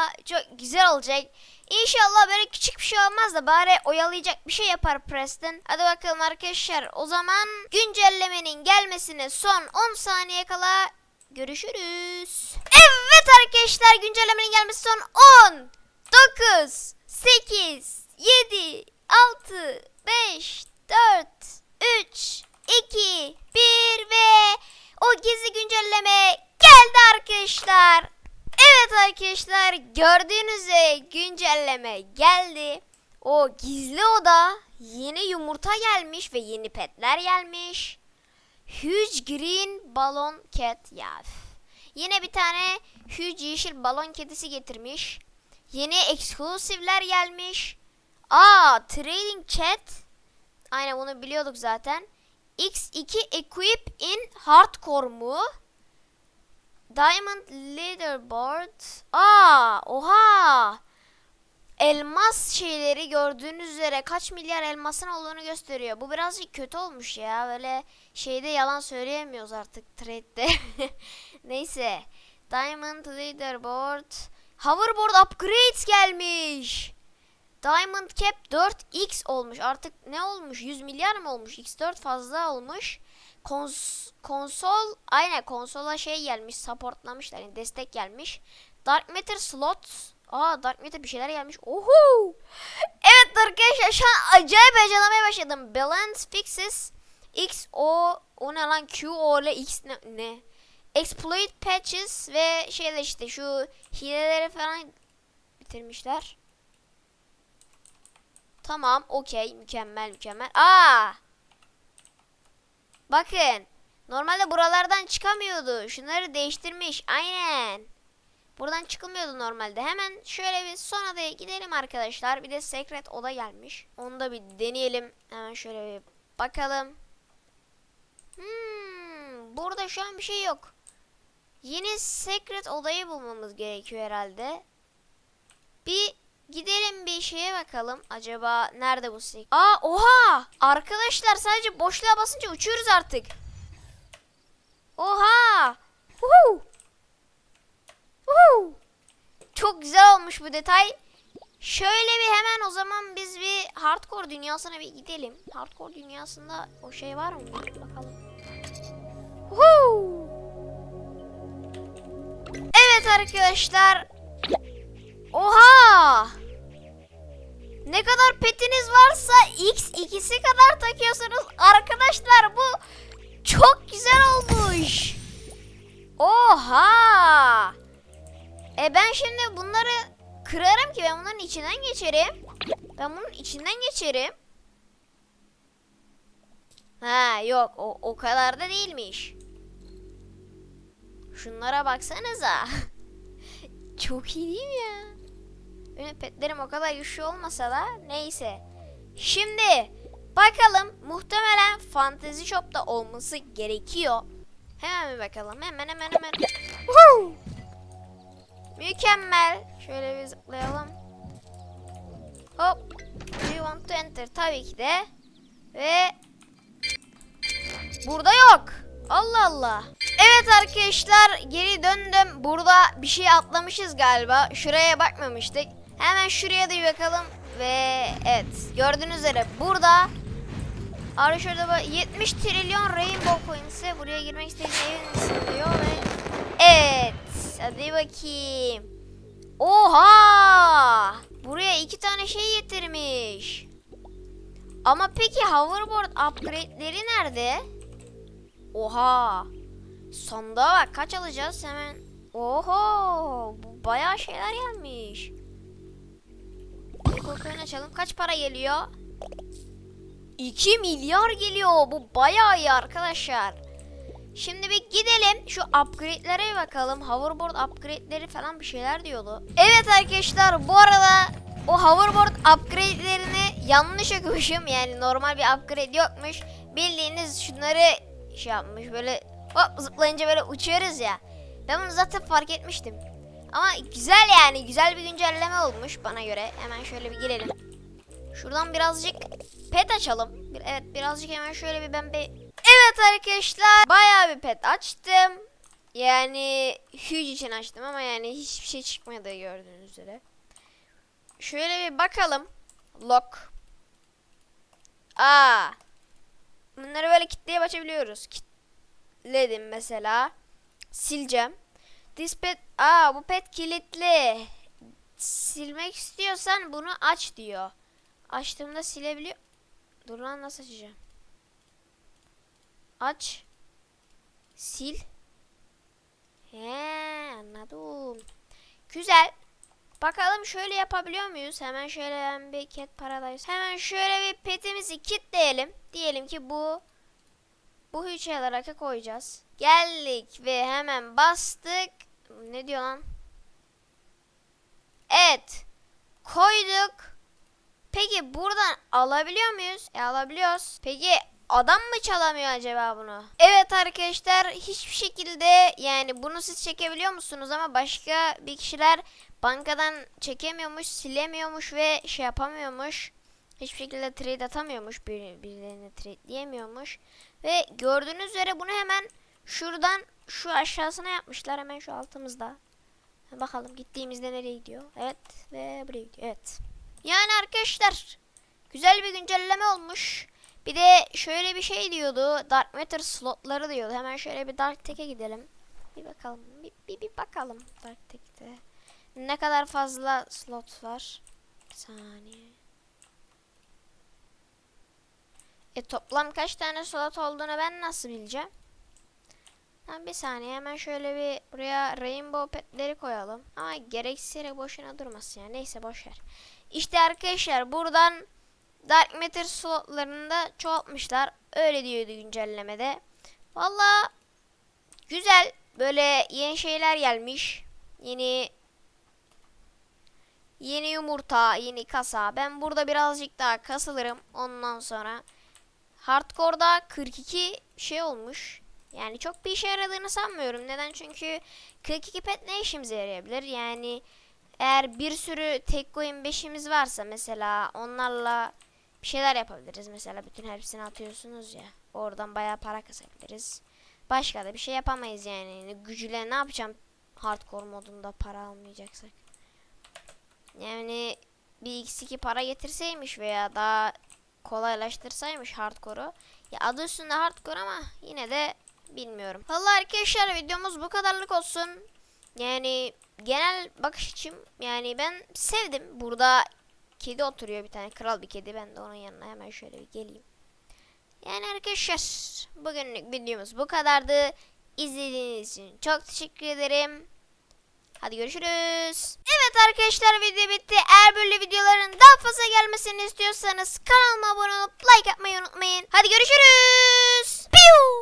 valla. Çok güzel olacak. İnşallah böyle küçük bir şey olmaz da bari oyalayacak bir şey yapar Preston. Hadi bakalım arkadaşlar. O zaman güncellemenin gelmesine son 10 saniye kala görüşürüz. Evet arkadaşlar güncellemenin gelmesi son 10, 9, 8, 7, 6, 5, 4, 3, 2, 1 ve o gizli güncelleme geldi arkadaşlar. Evet arkadaşlar gördüğünüz üzere güncelleme geldi. O gizli oda yeni yumurta gelmiş ve yeni petler gelmiş. Huge Green Balon Cat ya. Yine bir tane Huge Yeşil Balon Kedisi getirmiş. Yeni eksklusivler gelmiş. Aa Trading Chat. Aynen bunu biliyorduk zaten. X2 Equip in Hardcore mu? Diamond Leaderboard. Aa, oha. Elmas şeyleri gördüğünüz üzere kaç milyar elmasın olduğunu gösteriyor. Bu birazcık kötü olmuş ya. Böyle şeyde yalan söyleyemiyoruz artık trade'de. Neyse. Diamond Leaderboard. Hoverboard upgrades gelmiş. Diamond Cap 4X olmuş. Artık ne olmuş? 100 milyar mı olmuş? X4 fazla olmuş. Kons- konsol aynen konsola şey gelmiş. Supportlamışlar. Yani destek gelmiş. Dark Matter slot. Aa Dark Matter bir şeyler gelmiş. Oho! Evet arkadaşlar şu an acayip heyecanlamaya başladım. Balance fixes X O o ne lan Q O ile X ne, ne? Exploit patches ve şeyler işte şu hileleri falan bitirmişler. Tamam, okey, mükemmel, mükemmel. Aa! Bakın, normalde buralardan çıkamıyordu. Şunları değiştirmiş, aynen. Buradan çıkılmıyordu normalde. Hemen şöyle bir son adaya gidelim arkadaşlar. Bir de secret oda gelmiş. Onu da bir deneyelim. Hemen şöyle bir bakalım. Hmm, burada şu an bir şey yok. Yeni secret odayı bulmamız gerekiyor herhalde. Bir gidelim bir şeye bakalım. Acaba nerede bu secret? Aa oha! Arkadaşlar sadece boşluğa basınca uçuyoruz artık. Oha! Uhu! Uhu! Çok güzel olmuş bu detay. Şöyle bir hemen o zaman biz bir hardcore dünyasına bir gidelim. Hardcore dünyasında o şey var mı? Bakalım. Uhu! Evet arkadaşlar. Oha! Ne kadar petiniz varsa x ikisi kadar takıyorsunuz. Arkadaşlar bu çok güzel olmuş. Oha! E ben şimdi bunları kırarım ki ben bunların içinden geçerim. Ben bunun içinden geçerim. Ha yok o, o kadar da değilmiş. Şunlara baksanıza. Çok iyi değil mi ya? Benim petlerim o kadar güçlü olmasa da neyse. Şimdi bakalım muhtemelen Fantasy Shop'ta olması gerekiyor. Hemen bir bakalım. Hemen hemen hemen. Woohoo! Mükemmel. Şöyle bir zıplayalım. Hop. Do you want to enter? Tabii ki de. Ve burada yok. Allah Allah. Evet arkadaşlar geri döndüm. Burada bir şey atlamışız galiba. Şuraya bakmamıştık. Hemen şuraya da bir bakalım. Ve evet gördüğünüz üzere burada şurada bak 70 trilyon rainbow coins'e buraya girmek istediğin evin misin diyor ve evet hadi bakayım. Oha! Buraya iki tane şey getirmiş. Ama peki hoverboard upgrade'leri nerede? Oha! Sandığa bak kaç alacağız hemen. Oho! Bayağı şeyler gelmiş. Bir kokoyun açalım. Kaç para geliyor? 2 milyar geliyor. Bu bayağı iyi arkadaşlar. Şimdi bir gidelim şu upgrade'lere bakalım. Hoverboard upgrade'leri falan bir şeyler diyordu. Evet arkadaşlar bu arada o hoverboard upgrade'lerini yanlış okumuşum. Yani normal bir upgrade yokmuş. Bildiğiniz şunları şey yapmış böyle hop zıplayınca böyle uçuyoruz ya. Ben bunu zaten fark etmiştim. Ama güzel yani güzel bir güncelleme olmuş bana göre. Hemen şöyle bir girelim. Şuradan birazcık pet açalım. Evet birazcık hemen şöyle bir ben bir... Evet arkadaşlar bayağı bir pet açtım. Yani huge için açtım ama yani hiçbir şey çıkmadı gördüğünüz üzere. Şöyle bir bakalım. Lock. Aa. Bunları böyle kitleye açabiliyoruz. Kitledim mesela. Sileceğim. This pet. Aa bu pet kilitli. Silmek istiyorsan bunu aç diyor. Açtığımda silebiliyor. Dur lan nasıl açacağım? Aç. Sil. He anladım. Güzel. Bakalım şöyle yapabiliyor muyuz? Hemen şöyle bir cat paradise. Hemen şöyle bir petimizi kitleyelim. Diyelim ki bu bu üç olarak koyacağız. Geldik ve hemen bastık. Ne diyor lan? Evet. Koyduk. Peki buradan alabiliyor muyuz? E alabiliyoruz. Peki adam mı çalamıyor acaba bunu? Evet arkadaşlar hiçbir şekilde yani bunu siz çekebiliyor musunuz ama başka bir kişiler bankadan çekemiyormuş, silemiyormuş ve şey yapamıyormuş. Hiçbir şekilde trade atamıyormuş, bir, birilerine trade diyemiyormuş. Ve gördüğünüz üzere bunu hemen şuradan şu aşağısına yapmışlar hemen şu altımızda. Bakalım gittiğimizde nereye gidiyor? Evet ve buraya gidiyor. Evet. Yani arkadaşlar güzel bir güncelleme olmuş. Bir de şöyle bir şey diyordu. Dark Matter slotları diyordu. Hemen şöyle bir Dark Tech'e gidelim. Bir bakalım. Bir, bir, bir bakalım Dark Tech'te. Ne kadar fazla slot var? Bir saniye. E toplam kaç tane slot olduğunu ben nasıl bileceğim? Tamam bir saniye hemen şöyle bir buraya rainbow petleri koyalım. Ama gereksiz boşuna durmasın ya. Neyse boşver. İşte arkadaşlar buradan Dark Matter slotlarını da çoğaltmışlar. Öyle diyordu güncellemede. Valla güzel. Böyle yeni şeyler gelmiş. Yeni yeni yumurta, yeni kasa. Ben burada birazcık daha kasılırım. Ondan sonra Hardcore'da 42 şey olmuş. Yani çok bir işe yaradığını sanmıyorum. Neden? Çünkü 42 pet ne işimize yarayabilir? Yani eğer bir sürü tek coin 5'imiz varsa mesela onlarla bir şeyler yapabiliriz. Mesela bütün hepsini atıyorsunuz ya. Oradan bayağı para kasabiliriz. Başka da bir şey yapamayız yani. yani gücüyle ne yapacağım hardcore modunda para almayacaksak. Yani bir x2 para getirseymiş veya daha kolaylaştırsaymış hardcore'u. Ya adı üstünde hardcore ama yine de bilmiyorum. Vallahi arkadaşlar videomuz bu kadarlık olsun. Yani genel bakış açım yani ben sevdim. Burada kedi oturuyor bir tane kral bir kedi. Ben de onun yanına hemen şöyle bir geleyim. Yani arkadaşlar bugünlük videomuz bu kadardı. İzlediğiniz için çok teşekkür ederim. Hadi görüşürüz. Evet arkadaşlar video bitti. Eğer böyle videoların daha fazla gelmesini istiyorsanız kanalıma abone olup like atmayı unutmayın. Hadi görüşürüz. Piu!